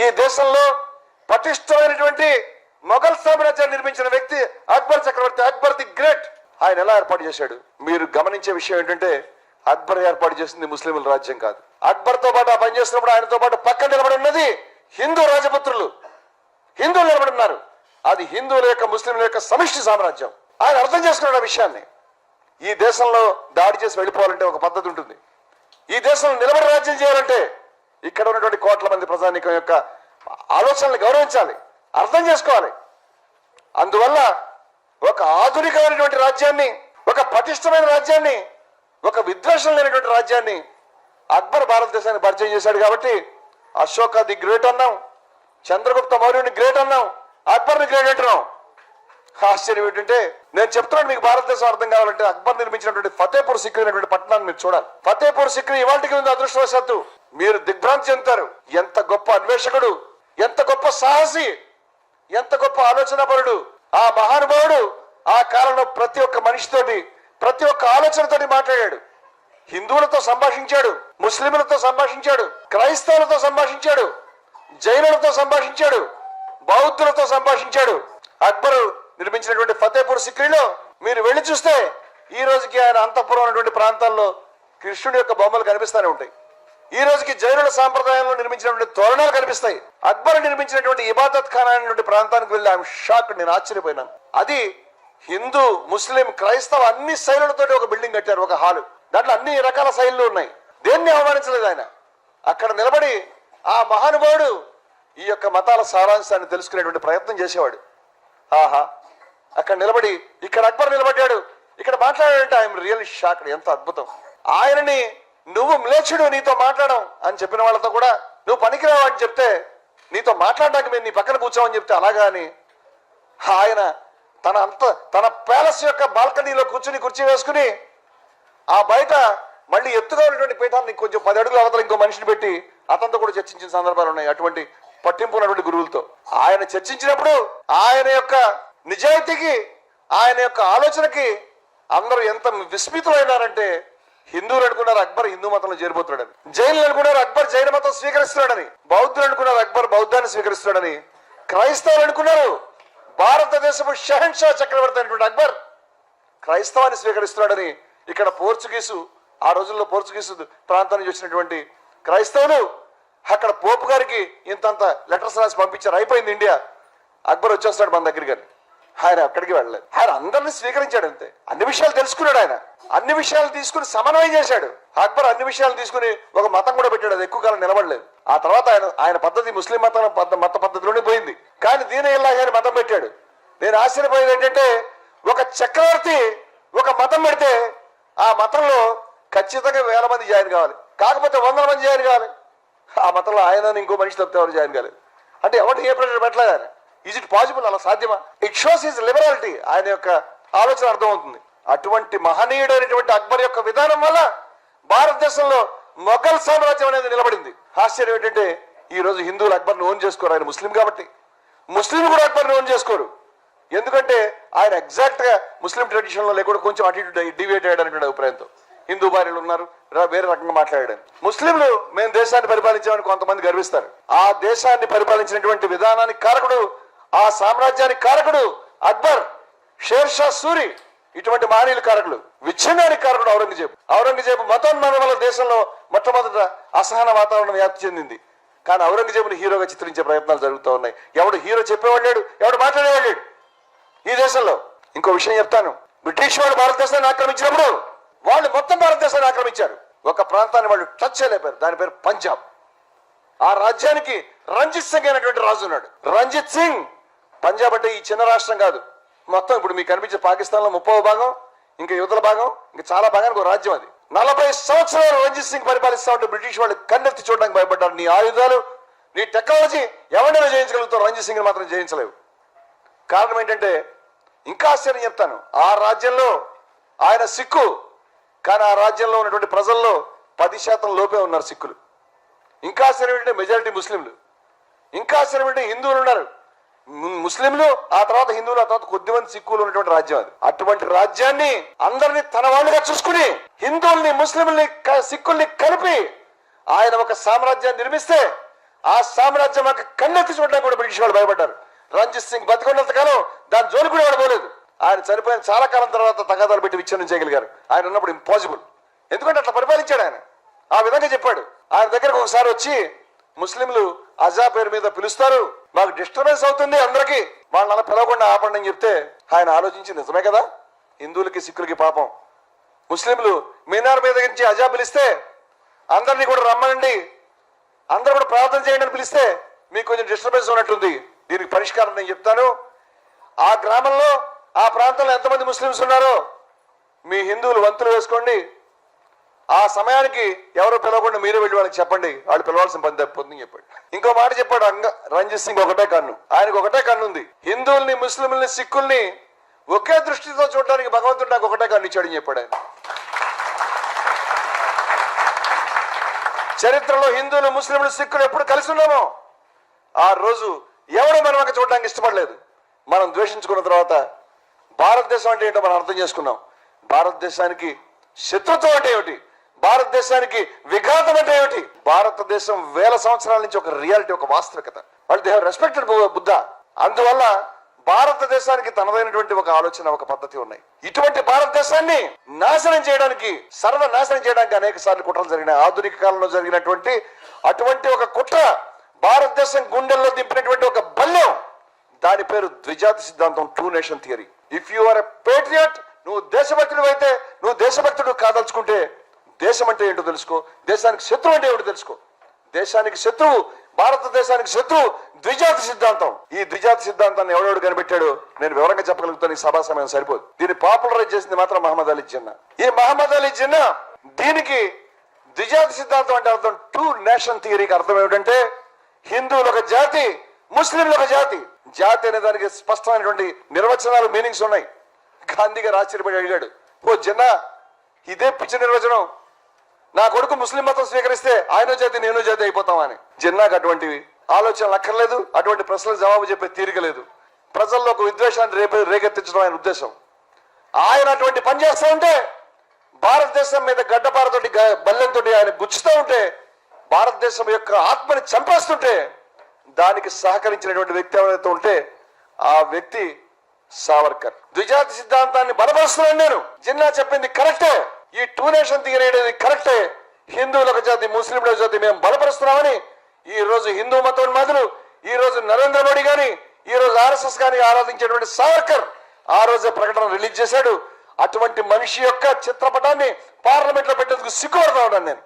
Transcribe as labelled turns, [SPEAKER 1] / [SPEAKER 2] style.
[SPEAKER 1] ఈ దేశంలో పటిష్టమైనటువంటి మొఘల్ సామ్రాజ్యాన్ని నిర్మించిన వ్యక్తి అక్బర్ చక్రవర్తి అక్బర్ ది గ్రేట్. ఆయన ఎలా ఏర్పాటు చేశాడు? మీరు గమనించే విషయం ఏంటంటే అక్బర్ ఏర్పాటు చేసింది ముస్లింల రాజ్యం కాదు. అక్బర్తో పాటు ఆ పనిచేస్తున్నప్పుడు ఆయనతో పాటు పక్కన నిలబడి ఉన్నది హిందూ రాజపుత్రులు. హిందువులు నిలబడి ఉన్నారు. అది హిందువుల యొక్క ముస్లింల యొక్క సమిష్టి సామ్రాజ్యం. ఆయన అర్థం చేసుకున్నాడు ఆ విషయాన్ని. ఈ దేశంలో దాడి చేసి వెళ్ళిపోవాలంటే ఒక పద్ధతి ఉంటుంది. ఈ దేశంలో నిలబడి రాజ్యం చేయాలంటే ఇక్కడ ఉన్నటువంటి కోట్ల మంది ప్రజానీకం యొక్క ఆలోచనలు గౌరవించాలి అర్థం చేసుకోవాలి. అందువల్ల ఒక ఆధునికమైనటువంటి రాజ్యాన్ని ఒక పటిష్టమైన రాజ్యాన్ని ఒక విద్వేషం లేనటువంటి రాజ్యాన్ని అక్బర్ భారతదేశాన్ని పరిచయం చేశాడు కాబట్టి అశోక ది గ్రేట్ అన్నాం చంద్రగుప్త మౌర్యుని గ్రేట్ అన్నాం అక్బర్ని గ్రేట్ అంటున్నాం. ఆశ్చర్యం ఏంటంటే నేను చెప్తున్నాను మీకు భారతదేశం అర్థం కావాలంటే అక్బర్ నిర్మించినటువంటి ఫతేపూర్ సిక్రీ అనేటువంటి పట్టణాన్ని మీరు చూడాలి. ఫతేపూర్ సిక్రీ ఇవాళకి ఉంది అదృష్టవశాత్తు. మీరు దిగ్భ్రాంతి చెందుతారు. ఎంత గొప్ప అన్వేషకుడు ఎంత గొప్ప సాహసి ఎంత గొప్ప ఆలోచనపరుడు ఆ మహానుభావుడు ఆ కాలంలో ప్రతి ఒక్క మనిషితోటి ప్రతి ఒక్క ఆలోచనతోటి మాట్లాడాడు. హిందువులతో సంభాషించాడు ముస్లింలతో సంభాషించాడు క్రైస్తవులతో సంభాషించాడు జైనులతో సంభాషించాడు బౌద్ధులతో సంభాషించాడు. అక్బరు నిర్మించినటువంటి ఫతేపూర్ సిక్రీలో మీరు వెళ్ళి చూస్తే ఈ రోజుకి ఆయన అంతఃపురం ఉన్నటువంటి ప్రాంతాల్లో కృష్ణుడి యొక్క బొమ్మలు కనిపిస్తూనే ఉంటాయి. ఈ రోజుకి జైనుల సాంప్రదాయంలో నిర్మించినటువంటి తోరణాలు కనిపిస్తాయి. అక్బర్ నిర్మించినటువంటి ఇబాదత్ ఖానా అనేటువంటి ప్రాంతానికి వెళ్ళి ఆమె షాక్ నేను ఆశ్చర్యపోయినాను. అది హిందూ ముస్లిం క్రైస్తవ అన్ని శైలులతో ఒక బిల్డింగ్ కట్టారు ఒక హాలు. దాంట్లో అన్ని రకాల శైలులు ఉన్నాయి. దేన్ని అవమానించలేదు ఆయన. అక్కడ నిలబడి ఆ మహానుభావుడు ఈ యొక్క మతాల సారాంశాన్ని తెలుసుకునేటువంటి ప్రయత్నం చేసేవాడు. ఆహా. అక్కడ నిలబడి ఇక్కడ అక్బర్ నిలబడ్డాడు. ఇక్కడ మాట్లాడాడంటే ఆయన రియల్ షాక్ ఎంత అద్భుతం. ఆయనని నువ్వు మ్లేచ్చుడు నీతో మాట్లాడడం అని చెప్పిన వాళ్ళతో కూడా నువ్వు పనికిరావు అని చెప్తే నీతో మాట్లాడడానికి మేము నీ పక్కన కూర్చోమని చెప్తే అలాగా అని ఆయన తన అంత తన ప్యాలెస్ యొక్క బాల్కనీలో కూర్చుని కుర్చీ వేసుకుని ఆ బయట మళ్ళీ ఎత్తుగా ఉన్నటువంటి పీఠాన్ని కొంచెం పది అడుగుల అవతల ఇంకో మనిషిని పెట్టి అతనితో కూడా చర్చించిన సందర్భాలు ఉన్నాయి అటువంటి పట్టింపు ఉన్నటువంటి గురువులతో. ఆయన చర్చించినప్పుడు ఆయన యొక్క నిజాయితీకి ఆయన యొక్క ఆలోచనకి అందరూ ఎంత విస్మితులైనారంటే హిందువులు అనుకున్నారు అక్బర్ హిందూ మతంలో చేరిపోతున్నాడని. జైన్లు అనుకున్నారు అక్బర్ జైన మతం స్వీకరిస్తున్నాడని. బౌద్ధులు అనుకున్నారు అక్బర్ బౌద్ధాన్ని స్వీకరిస్తున్నాడని. క్రైస్తవులు అనుకున్నారు. భారతదేశపు షహన్షా చక్రవర్తి అనుకున్న అక్బర్. క్రైస్తవాన్ని స్వీకరిస్తున్నాడని ఇక్కడ పోర్చుగీసు ఆ రోజుల్లో పోర్చుగీసు ప్రాంతం నుంచి వచ్చినటువంటి క్రైస్తవులు అక్కడ పోపు గారికి ఇంతంత లెటర్స్ రాసి పంపించారు. అయిపోయింది ఇండియా. అక్బర్ వచ్చేస్తాడు మన దగ్గరికి ఆయన అక్కడికి వెళ్ళలేదు. ఆయన అందరిని స్వీకరించాడు అంతే. అన్ని విషయాలు తెలుసుకున్నాడు ఆయన. అన్ని విషయాలు తీసుకుని సమన్వయం చేశాడు. అక్బర్ అన్ని విషయాలు తీసుకుని ఒక మతం కూడా పెట్టాడు. అది ఎక్కువ కాలం నిలబడలేదు. ఆ తర్వాత ఆయన ఆయన పద్ధతి ముస్లిం మతం మత పద్ధతిలోనే పోయింది. కానీ దీని ఇలా ఆయన మతం పెట్టాడు. నేను ఆశ్చర్యపోయేది ఏంటంటే ఒక చక్రవర్తి ఒక మతం పెడితే ఆ మతంలో ఖచ్చితంగా వేల మంది జాయిన్ కావాలి. కాకపోతే వందల మంది జాయిన్ కావాలి. ఆ మతంలో ఆయన ఇంకో మనిషి తప్పితే ఎవరు జాయిన్ కాలేదు. అంటే ఎవరు ఏ ప్రజలు పెట్టలేదు ఆయన? ఈజ్ ఇట్ పాసిబుల్ అలా సాధ్యమా? ఇట్ షోస్ ఈజ్ లిబరాలిటీ ఆయన యొక్క ఆలోచన అర్థమవుతుంది. అటువంటి మహనీయుడైనటువంటి అక్బర్ యొక్క విధానం వల్ల భారతదేశంలో మొఘల్ సామ్రాజ్యం అనేది నిలబడింది. ఆశ్చర్యం ఏంటంటే ఈ రోజు హిందువులు అక్బర్ని ఓన్ చేసుకోరు. ఆయన ముస్లిం కాబట్టి. ముస్లింలు కూడా అక్బర్ని ఓన్ చేసుకోరు. ఎందుకంటే ఆయన ఎగ్జాక్ట్గా ముస్లిం ట్రెడిషన్లో లేకుండా కొంచెం అటు ఇటు డివేట్ అయ్యాడనేటువంటి అభిప్రాయంతో. హిందూ భార్యలు ఉన్నారు. వేరే రకంగా మాట్లాడాడు. ముస్లింలు మేము దేశాన్ని పరిపాలించామని కొంతమంది గర్విస్తారు. ఆ దేశాన్ని పరిపాలించినటువంటి విధానానికి కారకుడు ఆ సామ్రాజ్యానికి కారకుడు అక్బర్ షేర్షా సూరి. ఇటువంటి మానీయులు కారకులు. విచ్ఛిన్నానికి కారకుడు ఔరంగజేబు. ఔరంగజేబు మతోన్మాదం వల్ల దేశంలో మొట్టమొదట అసహన వాతావరణం వ్యాప్తి చెందింది. కానీ ఔరంగజేబుని హీరోగా చిత్రించే ప్రయత్నాలు జరుగుతూ ఉన్నాయి. ఎవడు హీరో చెప్పేవాడు లేడు ఎవడు మాట్లాడేవాడు లేడు ఈ దేశంలో ఇంకో విషయం చెప్తాను. బ్రిటిష్ వాళ్ళు భారతదేశాన్ని ఆక్రమించినప్పుడు వాళ్ళు మొత్తం భారతదేశాన్ని ఆక్రమించారు. ఒక ప్రాంతాన్ని వాళ్ళు టచ్ చేయలేపారు దాని పేరు పంజాబ్. ఆ రాజ్యానికి రంజిత్ సింగ్ అనేటువంటి రాజు ఉన్నాడు. రంజిత్ సింగ్ పంజాబ్ అంటే ఈ చిన్న రాష్ట్రం కాదు. మొత్తం ఇప్పుడు మీకు కనిపించే పాకిస్తాన్లో ముప్పవ భాగం ఇంకా యువతల భాగం ఇంకా చాలా భాగానికి ఒక రాజ్యం అది. నలభై సంవత్సరాలు రంజిత్ సింగ్ పరిపాలిస్తా ఉంటే బ్రిటిష్ వాళ్ళు కన్నెత్తి చూడడానికి భయపడ్డారు. నీ ఆయుధాలు నీ టెక్నాలజీ ఎవరైనా జయించగలుగుతారు. రంజిత్ సింగ్ మాత్రం జయించలేవు. కారణం ఏంటంటే ఇంకా ఆశ్చర్యం చెప్తాను. ఆ రాజ్యంలో ఆయన సిక్కు కానీ ఆ రాజ్యంలో ఉన్నటువంటి ప్రజల్లో పది శాతం లోపే ఉన్నారు సిక్కులు. ఇంకా ఆశ్చర్యం ఏంటంటే మెజారిటీ ముస్లింలు. ఇంకా ఆశ్చర్యం ఏంటంటే హిందువులు ఉన్నారు. ముస్లింలు ఆ తర్వాత హిందువులు ఆ తర్వాత కొద్దిమంది సిక్కులు ఉన్నటువంటి రాజ్యం అది. అటువంటి రాజ్యాన్ని అందరినీ తన వాళ్ళుగా చూసుకుని హిందువుల్ని ముస్లింల్ని సిక్కుల్ని కలిపి ఆయన ఒక సామ్రాజ్యాన్ని నిర్మిస్తే ఆ సామ్రాజ్యం ఒక కన్నెత్తి చూడడానికి కూడా బ్రిటిష్ వాళ్ళు భయపడ్డారు. రంజిత్ సింగ్ బతికున్నంత కాలం దాని జోలి కూడా వాడు పోలేదు. ఆయన చనిపోయిన చాలా కాలం తర్వాత తగాదాలు పెట్టి విచ్ఛిన్నం చేయగలిగారు. ఆయన ఉన్నప్పుడు ఇంపాసిబుల్ ఎందుకంటే అట్లా పరిపాలించాడు ఆయన. ఆ విధంగా చెప్పాడు. ఆయన దగ్గరకు ఒకసారి వచ్చి ముస్లింలు అజా పేరు మీద పిలుస్తారు. మాకు డిస్టర్బెన్స్ అవుతుంది అందరికి. వాళ్ళని అలా పిలవకుండా ఆపండి అని చెప్తే ఆయన ఆలోచించి నిజమే కదా? హిందువులకి సిక్కులకి పాపం. ముస్లింలు మీనార్ మీద నుంచి అజా పిలిస్తే అందరినీ కూడా రమ్మనండి. అందరూ కూడా ప్రార్థన చేయండి అని పిలిస్తే మీకు కొంచెం డిస్టర్బెన్స్ ఉన్నట్టుంది. దీనికి పరిష్కారం నేను చెప్తాను. ఆ గ్రామంలో ఆ ప్రాంతంలో ఎంతమంది ముస్లిమ్స్ ఉన్నారో మీ హిందువులు వంతులు వేసుకోండి. ఆ సమయానికి ఎవరు పిలవకుండా మీరే వెళ్ళి వాళ్ళకి చెప్పండి. వాళ్ళు పిలవాల్సిన పని తప్పింది చెప్పాడు. ఇంకో మాట చెప్పాడు అంగ రంజిత్ సింగ్ ఒకటే కన్ను. ఆయనకు ఒకటే కన్ను ఉంది. హిందువుల్ని ముస్లింలని సిక్కుల్ని ఒకే దృష్టితో చూడడానికి భగవంతుడు నాకు ఒకటే కన్ను ఇచ్చాడని చెప్పాడు ఆయన. చరిత్రలో హిందువులు ముస్లింలు సిక్కులు ఎప్పుడు కలిసి ఉన్నామో ఆ రోజు ఎవరు మనం అక్కడ చూడడానికి ఇష్టపడలేదు. మనం ద్వేషించుకున్న తర్వాత భారతదేశం అంటే ఏంటో మనం అర్థం చేసుకున్నాం. భారతదేశానికి శత్రుత్వం అంటే ఏమిటి? భారతదేశానికి విఘాతం అంటే ఏమిటి? భారతదేశం వేల సంవత్సరాల నుంచి ఒక రియాలిటీ ఒక వాస్తవికత. వాళ్ళు దే రెస్పెక్టెడ్ బుద్ధ అందువల్ల భారతదేశానికి తనదైనటువంటి ఒక ఆలోచన ఒక పద్ధతి ఉన్నాయి. ఇటువంటి భారతదేశాన్ని నాశనం చేయడానికి సర్వనాశనం చేయడానికి అనేక సార్లు కుట్రలు జరిగినాయి. ఆధునిక కాలంలో జరిగినటువంటి అటువంటి ఒక కుట్ర భారతదేశం గుండెల్లో దింపినటువంటి ఒక బల్యం దాని పేరు ద్విజాతి సిద్ధాంతం two nation theory if you are a patriot నువ్వు దేశభక్తుడు అయితే నువ్వు దేశభక్తుడు కాదలుచుకుంటే దేశం అంటే ఏంటో తెలుసుకో. దేశానికి శత్రువు అంటే ఏమిటో తెలుసుకో. దేశానికి శత్రువు భారతదేశానికి శత్రువు ద్విజాతి సిద్ధాంతం. ఈ ద్విజాతి సిద్ధాంతాన్ని ఎవడెవడు కనిపెట్టాడు? నేను వివరంగా చెప్పగలుగుతాను ఈ సభా సమయం సరిపోదు. దీన్ని పాపులరైజ్ చేసింది మాత్రం మహమ్మద్ అలీ జిన్నా. ఈ మహమ్మద్ అలీ జిన్నా దీనికి ద్విజాతి సిద్ధాంతం అంటే అర్థం టూ నేషన్ థియరీకి అర్థం ఏమిటంటే హిందువులు ఒక జాతి ముస్లింలు ఒక జాతి. జాతి అనే దానికి స్పష్టమైనటువంటి నిర్వచనాలు మీనింగ్స్ ఉన్నాయి. గాంధీ గారు ఆశ్చర్యపడి అడిగాడు ఓ జిన్నా ఇదే పిచ్చి నిర్వచనం. నా కొడుకు ముస్లిం మతం స్వీకరిస్తే ఆయన జాతి నేను జాతి అయిపోతామని. జిన్నాకు అటువంటివి ఆలోచనలు అక్కర్లేదు అటువంటి ప్రశ్నలు జవాబు చెప్పే తీరిక లేదు. ప్రజల్లో ఒక విద్వేషాన్ని రేపే రేకెత్తించడం ఆయన ఉద్దేశం. ఆయన అటువంటి పని చేస్తూ ఉంటే భారతదేశం మీద గడ్డపారతోటి బల్లెంతో ఆయన గుచ్చుతూ ఉంటే భారతదేశం యొక్క ఆత్మని చంపేస్తుంటే దానికి సహకరించినటువంటి వ్యక్తి ఎవరైతే ఉంటే ఆ వ్యక్తి సావర్కర్. ద్విజాతి సిద్ధాంతాన్ని బలపరుస్తున్నాను నేను. జిన్నా చెప్పింది కరెక్టే. ఈ టూ నేషన్ థియరీ అనేది కరెక్టే? హిందువుల జాతి ముస్లింల జాతి మేము బలపరుస్తున్నామని ఈ రోజు హిందూ మతోన్మాదులు ఈ రోజు నరేంద్ర మోడీ గాని ఈ రోజు ఆర్ఎస్ఎస్ గాని ఆరాధించేటువంటి సావర్కర్ ఆ రోజే ప్రకటన రిలీజ్ చేశాడు. అటువంటి మనిషి యొక్క చిత్రపటాన్ని పార్లమెంట్లో పెట్టేందుకు సిగ్గుపడతా ఉన్నాను నేను.